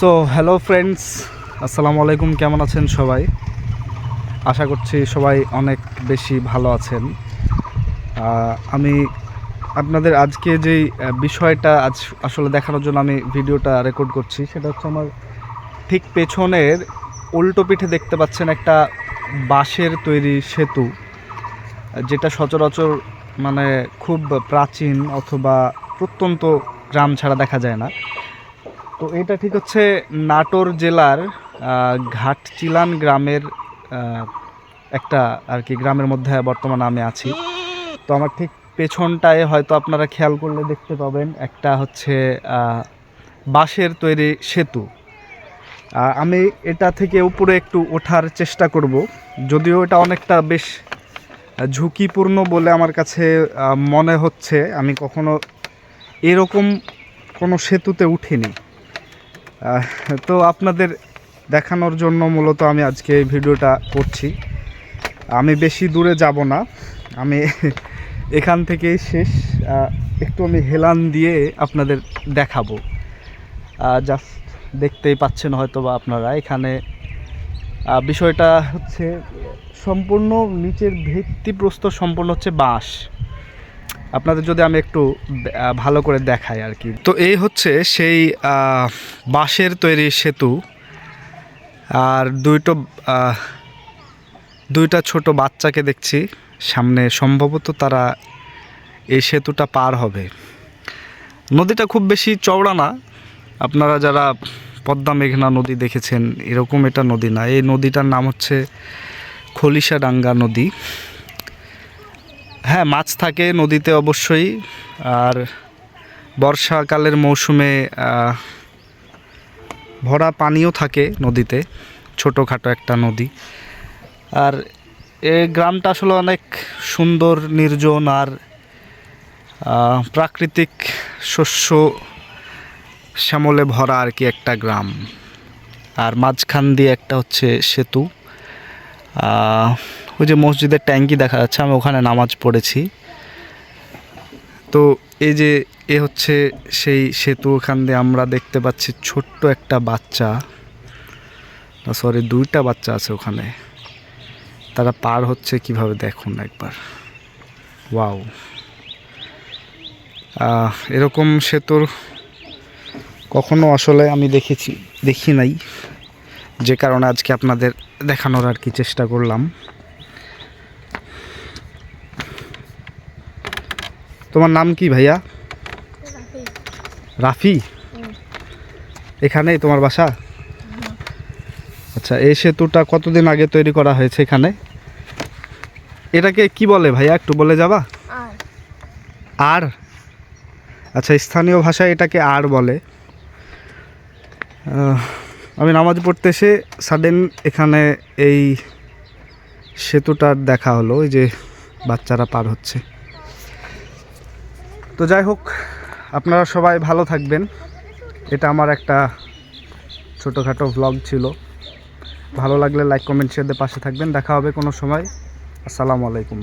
So hello friends আসসালামু আলাইকুম, কেমন আছেন সবাই? আশা করছি সবাই অনেক বেশি ভালো আছেন। আমি আপনাদের আজকে যেই বিষয়টা আজ আসলে দেখানোর জন্য আমি ভিডিওটা রেকর্ড করছি, সেটা হচ্ছে আমার ঠিক পেছনের উল্টো পিঠে দেখতে পাচ্ছেন একটা বাঁশের তৈরি সেতু, যেটা সচরাচর মানে খুব প্রাচীন অথবা প্রত্যন্ত গ্রাম ছাড়া দেখা যায় না। তো এটা ঠিক হচ্ছে নাটোর জেলার ঘাটচিলান গ্রামের একটা আর কি গ্রামের মধ্যে বর্তমানে আমি আছি। তো আমার ঠিক পেছনটায় হয়তো আপনারা খেয়াল করলে দেখতে পাবেন, একটা হচ্ছে বাঁশের তৈরি সেতু। আমি এটা থেকে উপরে একটু ওঠার চেষ্টা করব, যদিও এটা অনেকটা বেশ ঝুঁকিপূর্ণ বলে আমার কাছে মনে হচ্ছে। আমি কখনো এরকম কোনো সেতুতে উঠিনি। তো আপনাদের দেখানোর জন্য মূলত আমি আজকে এই ভিডিওটা করছি। আমি বেশি দূরে যাব না। আমি এখান থেকেই শেষ। একটু আমি হেলান দিয়ে আপনাদের দেখাবো। জাস্ট দেখতেই পাচ্ছেন হয়তো বা আপনারা এখানে। বিষয়টা হচ্ছে, সম্পূর্ণ নিচের ভিত্তিপ্রস্তর সম্পূর্ণ হচ্ছে বাঁশ। আপনাদের যদি আমি একটু ভালো করে দেখাই আর কি। তো এই হচ্ছে সেই বাঁশের তৈরি সেতু। আর দুইটো দুইটা ছোট বাচ্চাকে দেখছি। সামনে সম্ভবত তারা এই সেতুটা পার হবে। নদীটা খুব বেশি চওড়া না। আপনারা যারা পদ্মা মেঘনা নদী দেখেছেন, এরকম এটা নদী না। এই নদীটার নাম হচ্ছে খলিশাডাঙ্গা নদী। হ্যাঁ মাছ থাকে নদীতে অবশ্যই। আর বর্ষাকালের মৌসুমে ভরা পানিও থাকে নদীতে, ছোটোখাটো একটা নদী। আর এই গ্রামটা আসলে অনেক সুন্দর, নির্জন আর প্রাকৃতিক শস্য শ্যামলে ভরা আর কি একটা গ্রাম। আর মাঝখান দিয়ে একটা হচ্ছে সেতু। ওই যে মসজিদের ট্যাঙ্কি দেখা যাচ্ছে, আমি ওখানে নামাজ পড়েছি। তো এই যে, এ হচ্ছে সেই সেতু, ওখান দিয়ে আমরা দেখতে পাচ্ছি ছোট্ট একটা বাচ্চা। সরি দুইটা বাচ্চা আছে ওখানে। তারা পার হচ্ছে কীভাবে দেখুন একবার। ওয়াও। এরকম সেতুর কখনো আসলে আমি দেখেছি, দেখি নাই। যে কারণে আজকে আপনাদের দেখানোর আর কি চেষ্টা করলাম। তোমার নাম কি ভাইয়া? রাফি। এখানেই তোমার বাসা? আচ্ছা এই সেতুটা কতদিন আগে তৈরি করা হয়েছে এখানে? এটাকে কি বলে ভাইয়া একটু বলে যাবা? আর। আর? আচ্ছা স্থানীয় ভাষায় এটাকে আর বলে। আমি নামাজ পড়তে এসে সাডেন এখানে এই সেতুটার দেখা হলো ওই যে বাচ্চারা পার হচ্ছে। তো যাই হোক, আপনারা সবাই ভালো থাকবেন। এটা আমার একটা ছোটোখাটো ভ্লগ ছিল। ভালো লাগলে লাইক কমেন্ট শেয়ার দিয়ে পাশে থাকবেন। দেখা হবে কোনো সময়। আসসালামু আলাইকুম।